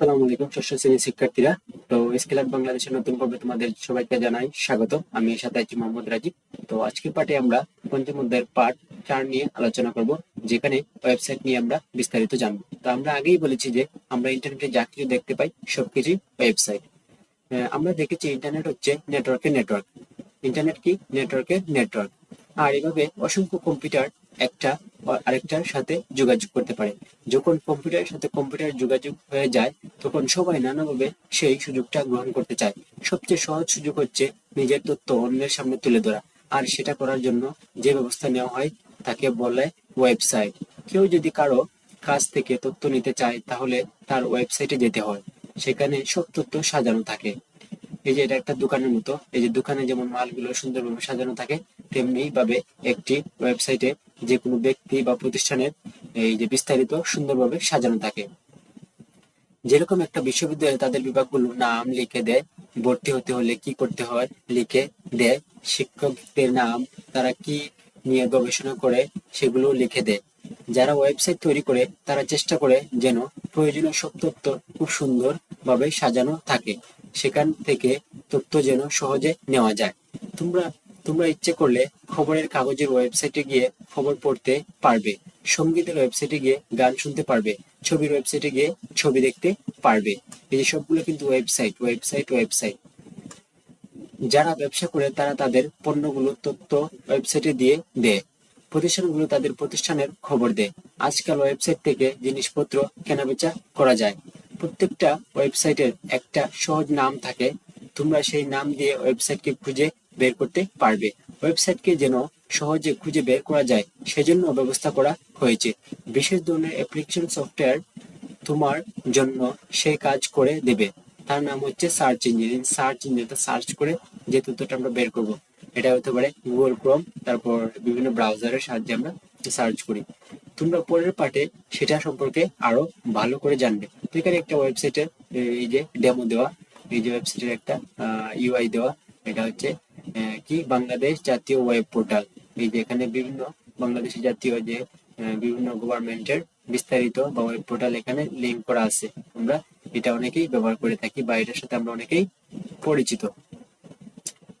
আসসালামু আলাইকুম, ষষ্ঠ শ্রেণির শিক্ষার্থীরা। তো স্কেলার বাংলাদেশের নতুন পর্বে তোমাদের সবাইকে জানাই স্বাগত। আমি এর সাথে আছি মোহাম্মদ রাজীব। তো আজকের পাঠে আমরা পঞ্চম অধ্যায়ের পাঠ চার নিয়ে আলোচনা করব, যেখানে ওয়েবসাইট নিয়ে আমরা বিস্তারিত জানব। তো আমরা আগেই বলেছি যে আমরা ইন্টারনেটে যা কিছু দেখতে পাই, সবকিছুই ওয়েবসাইট আমরা দেখেছি ইন্টারনেট হচ্ছে নেটওয়ার্কের নেটওয়ার্ক ইন্টারনেট কি? নেটওয়ার্কের নেটওয়ার্ক আর এভাবে অসংখ্য কম্পিউটার একটা আরেকটার সাথে যোগাযোগ করতে পারে। যখন কম্পিউটারের সাথে কম্পিউটার যোগাযোগ হয়ে যায়, তখন সবাই নানাভাবে সেই সুযোগটা গ্রহণ করতে চায়। সবচেয়ে সহজ সুযোগ হচ্ছে নিজের তথ্য অন্যের সামনে তুলে ধরা। আর সেটা করার জন্য যে ব্যবস্থা নেওয়া হয়, তাকে বলে ওয়েবসাইট কেউ যদি কারও কাছ থেকে তথ্য নিতে চায়, তাহলে তার ওয়েবসাইটে যেতে হয়। সেখানে সব তথ্য সাজানো থাকে। এই যে এটা একটা দোকানের মতো। এই যে দোকানে যেমন মালগুলো সুন্দরভাবে সাজানো থাকে তেমনি ভাবে একটি ওয়েবসাইটে যে কোনো ব্যক্তি বা প্রতিষ্ঠানের এই যে বিস্তারিত সুন্দরভাবে সাজানো থাকে। যেরকম একটা বিশ্ববিদ্যালয়ে তাদের বিভাগগুলো নাম লিখে দেয়, ভর্তি হতে হলে কি করতে হয় লিখে দেয়, শিক্ষকদের নাম, তারা কি নিয়ে গবেষণা করে সেগুলো লিখে দেয়। যারা ওয়েবসাইট তৈরি করে তারা চেষ্টা করে যেন প্রয়োজনীয় সব তথ্য খুব সুন্দর ভাবে সাজানো থাকে। সেখান থেকে তথ্য যেন সহজে নেওয়া যায়। তোমরা তোমরা ইচ্ছে করলে খবরের কাগজের ওয়েবসাইটে গিয়ে খবর পড়তে পারবে, সঙ্গীতের ওয়েবসাইটে গিয়ে গান শুনতে পারবে, ছবির ওয়েবসাইটে গিয়ে ছবি দেখতে পারবে। এই সবগুলো কিন্তু ওয়েবসাইট ওয়েবসাইট ওয়েবসাইট। যারা ব্যবসা করে তারা তাদের পণ্যগুলো তথ্য ওয়েবসাইটে দিয়ে দেয়, প্রতিষ্ঠানগুলো তাদের প্রতিষ্ঠানের খবর দেয়। আজকাল ওয়েবসাইট থেকে জিনিসপত্র কেনাবেচা করা যায়। প্রত্যেকটা ওয়েবসাইটের একটা সহজ নাম থাকে, তোমরা সেই নাম দিয়ে ওয়েবসাইটকে খুঁজে বের করতে পারবে। ওয়েবসাইটকে যেন সহজে খুঁজে বের করা যায়, সেজন্য ব্যবস্থা করা হয়েছে। বিশেষ ধরনের অ্যাপ্লিকেশন সফটওয়্যার তোমার জন্য সেই কাজ করে দেবে। তার নাম হচ্ছে সার্চ ইঞ্জিন সার্চ ইঞ্জিনটা সার্চ করে যে তথ্যটা আমরা বের করব, এটা হতে পারে গুগল ক্রোম তারপর বিভিন্ন ব্রাউজারের সাহায্যে আমরা সার্চ করি। তোমরা পরের পার্টে সেটা সম্পর্কে আরও ভালো করে জানবে। এখানে একটা ওয়েবসাইটের এই যে ডেমো দেওয়া, এই যে ওয়েবসাইটের একটা ইউআই দেওয়া, এটা হচ্ছে কি? বাংলাদেশ জাতীয় ওয়েব পোর্টাল। এই যে এখানে বিভিন্ন বাংলাদেশের জাতীয় যে বিভিন্ন গভর্নমেন্টের বিস্তারিত বা ওয়েব পোর্টাল এখানে লিঙ্ক করা আছে। আমরা এটা অনেকেই ব্যবহার করে থাকি বা এটার সাথে আমরা অনেকেই পরিচিত।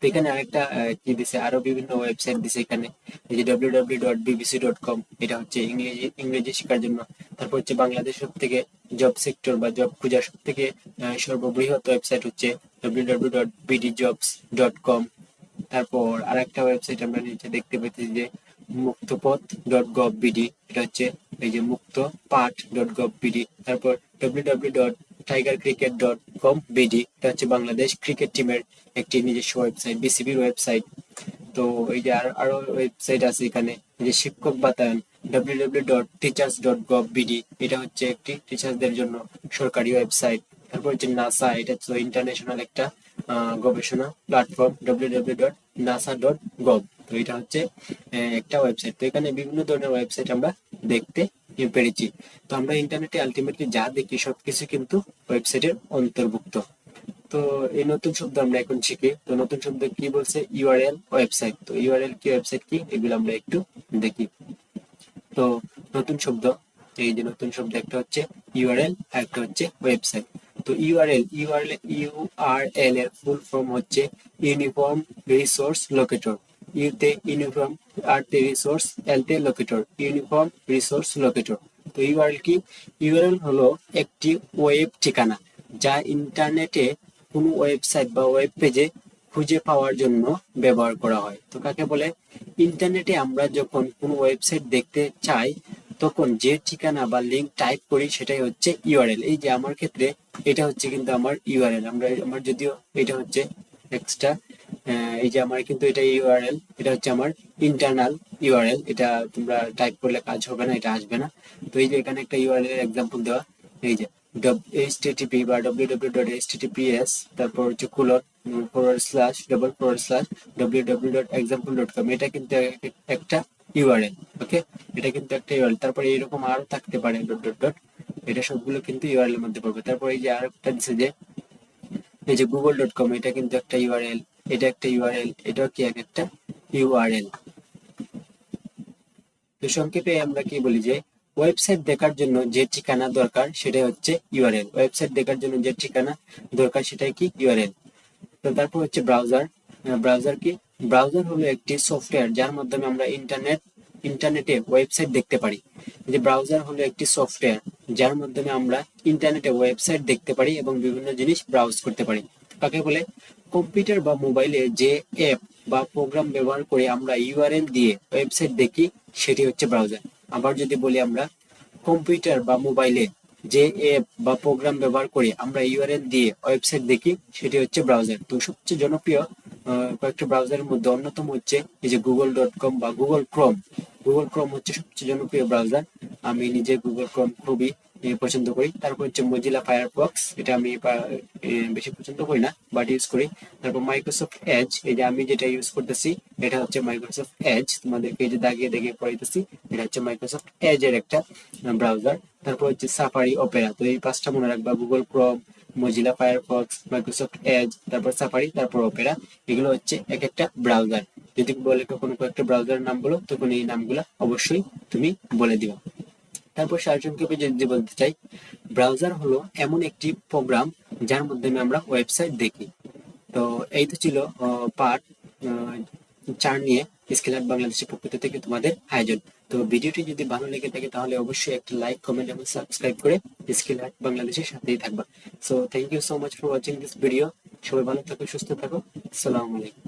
এখানে আরেকটা কি দিছে? আরও বিভিন্ন ওয়েবসাইট দিছে এখানে। এই যে www.bbc.com এটা হচ্ছে ইংরেজি ইংরেজি শেখার জন্য। তারপর হচ্ছে বাংলাদেশ সব থেকে জব সেক্টর বা জব খোঁজার সব থেকে সর্ববৃহৎ ওয়েবসাইট হচ্ছে www.bdjobs.com তারপর আরেকটা ওয়েবসাইট আমরা নিচে দেখতে পেয়েছি যে মুক্তপথ ডট গভ বিডি এটা হচ্ছে এই যে Mukto Path dot gov BD তারপর www dot tiger cricket dot com BD এটা হচ্ছে বাংলাদেশ ক্রিকেট টিমের একটি নিজস্ব ওয়েবসাইট বিসিবির ওয়েবসাইট তো এই যে আরও ওয়েবসাইট আছে এখানে যে Shikkhok Batayon, www dot teachers dot gov BD এটা হচ্ছে একটি টিচার্সদের জন্য সরকারি ওয়েবসাইট তারপর হচ্ছে নাসা এটা হচ্ছে ইন্টারন্যাশনাল একটা গবেষণা platform www dot NASA dot তো এটা হচ্ছে একটা ওয়েবসাইট তো এখানে বিভিন্ন ধরনের ওয়েবসাইট আমরা দেখতে পেরেছি। তো আমরা ইন্টারনেটে আলটিমেটলি যা দেখি, সবকিছু কিন্তু ওয়েবসাইটের অন্তর্ভুক্ত। তো এই নতুন শব্দ আমরা এখন শিখি। তো নতুন শব্দ কি বলছে? ইউআরএল ওয়েবসাইট তো ইউআরএল কি ওয়েবসাইট কি? এগুলো আমরা একটু দেখি। তো নতুন শব্দ, এই যে নতুন শব্দ একটা হচ্ছে ইউআরএল আর একটা হচ্ছে ওয়েবসাইট তো ইউআরএল ইউআরএল ইউআরএল এর ফুল ফর্ম হচ্ছে ইউনিফর্ম রিসোর্স লোকেটর ইউতে ইউনিফর্ম আর তে রিসোর্স এল তে লোকেটর ইউনিফর্ম রিসোর্স লোকেটর তো ইউআরএল কি? ইউআরএল হলো একটি ওয়েব ঠিকানা যা ইন্টারনেটে কোনো ওয়েবসাইট বা ওয়েব পেজে খুঁজে পাওয়ার জন্য ব্যবহার করা হয়। তো কাকে বলে? ইন্টারনেটে আমরা যখন কোনো ওয়েবসাইট দেখতে চাই তখন যে ঠিকানা বা লিঙ্ক টাইপ করি সেটাই হচ্ছে ইউআরএল এই যে আমার ক্ষেত্রে এটা হচ্ছে কিন্তু আমার ইউআরএল আমরা, আমার যদিও এটা হচ্ছে এক্সট্রা এই যে আমার কিন্তু এটা ইউআরএল এটা হচ্ছে আমার ইন্টারনাল ইউআরএল এটা তোমরা টাইপ করলে কাজ হবে না, এটা আসবে না। তো এই যে এখানে একটা ইউআরএল এর এক্সাম্পল দেওয়া, এই যে http বা www.https তারপর হচ্ছে colon forward slash double forward slash www.example.com এটা কিন্তু একটা ইউআরএল ওকে এটা কিন্তু একটা ইউআরএল। তারপর এরকম আরও থাকতে পারে ডট ডট ডট এটা সবগুলো কিন্তু ইউআরএল এর মধ্যে পড়বে। তারপর এই যে আরেকটা দিচ্ছে যে, এই যে গুগল ডট কম এটা কিন্তু একটা ইউআরএল, এটা একটা ইউআরএল, এটাও কি এক একটা? ইউআরএল। তো সংক্ষেপে আমরা কি বলি যে ওয়েবসাইট দেখার জন্য যে ঠিকানা দরকার, সেটাই হচ্ছে ইউআরএল। ওয়েবসাইট দেখার জন্য যে ঠিকানা দরকার, সেটাই কি ইউআরএল? তো তারপর হচ্ছে ব্রাউজার ব্রাউজার কি? ব্রাউজার হলো একটি সফটওয়্যার যার মাধ্যমে আমরা ইন্টারনেট ইন্টারনেটে ওয়েবসাইট দেখতে পারি। যে ব্রাউজার হলো একটি সফটওয়্যার যার মাধ্যমে আমরা ইন্টারনেটে ওয়েবসাইট দেখতে পারি এবং বিভিন্ন জিনিস ব্রাউজ করতে পারি। কাকে বলে? কম্পিউটার বা মোবাইলে যে অ্যাপ বা প্রোগ্রাম ব্যবহার করে আমরা ইউআরএল দিয়ে ওয়েবসাইট দেখি, সেটি হচ্ছে ব্রাউজার আবার যদি বলি আমরা কম্পিউটার বা মোবাইলে যে অ্যাপ বা প্রোগ্রাম ব্যবহার করে আমরা ইউআরএল দিয়ে ওয়েবসাইট দেখি, সেটি হচ্ছে ব্রাউজার তো সবচেয়ে জনপ্রিয় কয়েকটা ব্রাউজারের মধ্যে অন্যতম হচ্ছে এই যে গুগল ডট কম বা গুগল ক্রোম গুগল ক্রোম হচ্ছে সবচেয়ে জনপ্রিয় ব্রাউজার আমি নিজে গুগল ক্রোম খুবই পছন্দ করি। তারপর হচ্ছে মজিলা ফায়ারফক্স এটা আমি বেশি পছন্দ করি না বাট ইউজ করি। তারপর মাইক্রোসফট এজ এই যে আমি যেটা ইউজ করতেছি, এটা হচ্ছে মাইক্রোসফট এজ তোমাদেরকে এই যে দাগিয়ে দাগিয়ে পড়াইতেছি, এটা হচ্ছে মাইক্রোসফট এজ এর একটা ব্রাউজার তারপর হচ্ছে সাফারি অপেরা তো এই পাঁচটা মনে রাখবা Google Chrome Mozilla Firefox Microsoft Edge তারপর সাফারি তারপর অপেরা এগুলো হচ্ছে এক একটা ব্রাউজার যদি বলে কখনো কয়েকটা ব্রাউজারের নাম বলো, তখন এই নামগুলো অবশ্যই তুমি বলে দিবা। তারপর সারসংক্ষেপে যদি বলতে চাই ব্রাউজার হলো এমন একটি প্রোগ্রাম যার মাধ্যমে আমরা ওয়েবসাইট দেখি। তো এই তো ছিল পার্ট চার নিয়ে স্কিলার বাংলাদেশের পক্ষ থেকে তোমাদের আয়োজন। তো ভিডিওটি যদি ভালো লেগে থাকে তাহলে অবশ্যই একটা লাইক কমেন্ট এবং সাবস্ক্রাইব করে স্কিলার বাংলাদেশের সাথেই থাকবা। So thank you so much for watching this video সবাই ভালো থাকো, সুস্থ থাকো। আসসালামু আলাইকুম।